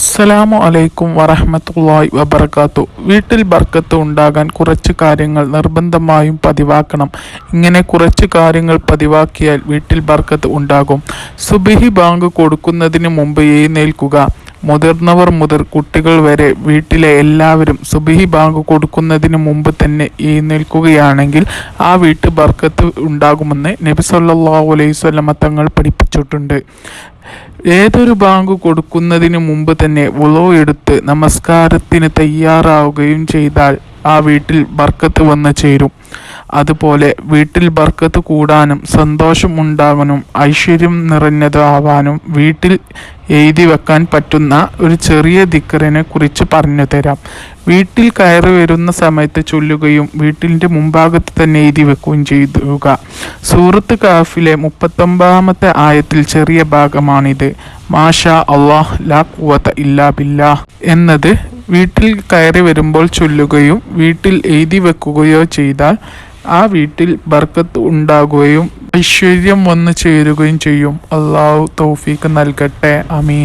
അസ്സലാമു അലൈക്കും വറഹമത്തല്ലാഹി വബർക്കാത്തു വീട്ടിൽ ബർക്കത്ത് ഉണ്ടാകാൻ കുറച്ച് കാര്യങ്ങൾ നിർബന്ധമായും പതിവാക്കണം. ഇങ്ങനെ കുറച്ച് കാര്യങ്ങൾ പതിവാക്കിയാൽ വീട്ടിൽ ബർക്കത്ത് ഉണ്ടാകും. സുബിഹി ബാങ്ക് കൊടുക്കുന്നതിന് മുമ്പ് എഴുന്നേൽക്കുക. മുതിർന്നവർ മുതൽ കുട്ടികൾ വരെ വീട്ടിലെ എല്ലാവരും സുബിഹി ബാങ്ക് കൊടുക്കുന്നതിന് മുമ്പ് തന്നെ ഈ നിൽക്കുകയാണെങ്കിൽ ആ വീട്ട് ബർക്കത്ത് ഉണ്ടാകുമെന്ന് നബി സല്ലല്ലാഹു അലൈഹി വസല്ലമ തങ്ങൾ പഠിപ്പിച്ചിട്ടുണ്ട്. ഏതൊരു ബാങ്ക് കൊടുക്കുന്നതിന് മുമ്പ് തന്നെ വുളോ എടുത്ത് നമസ്കാരത്തിന് തയ്യാറാവുകയും ചെയ്താൽ ആ വീട്ടിൽ ബർക്കത്ത് വന്ന് ചേരും. അതുപോലെ വീട്ടിൽ ബർക്കത്ത് കൂടാനും സന്തോഷം ഉണ്ടാവാനും ഐശ്വര്യം നിറഞ്ഞതാവാനും വീട്ടിൽ എഴുതി വെക്കാൻ പറ്റുന്ന ഒരു ചെറിയ ദിക്കറിനെ കുറിച്ച് പറഞ്ഞു തരാം. വീട്ടിൽ കയറി വരുന്ന സമയത്ത് ചൊല്ലുകയും വീട്ടിന്റെ മുമ്പാകത്ത് തന്നെ എഴുതി വെക്കുകയും ചെയ്യുക. സൂറത്ത് കാഫിലെ മുപ്പത്തൊമ്പതാമത്തെ ആയത്തിൽ ചെറിയ ഭാഗമാണിത്. മാഷ അള്ളാഹ് ലാ കുവത്ത ഇല്ലാ ബില്ലാ എന്നത് വീട്ടിൽ കയറി വരുമ്പോൾ ചൊല്ലുകയും വീട്ടിൽ എഴുതി വെക്കുകയോ ചെയ്താൽ ആ വീട്ടിൽ ബർക്കത്ത് ഉണ്ടാകുകയും ഐശ്വര്യം വന്നു ചേരുകയും ചെയ്യും. അള്ളാഹു തൗഫീക്ക് നൽകട്ടെ. അമീൻ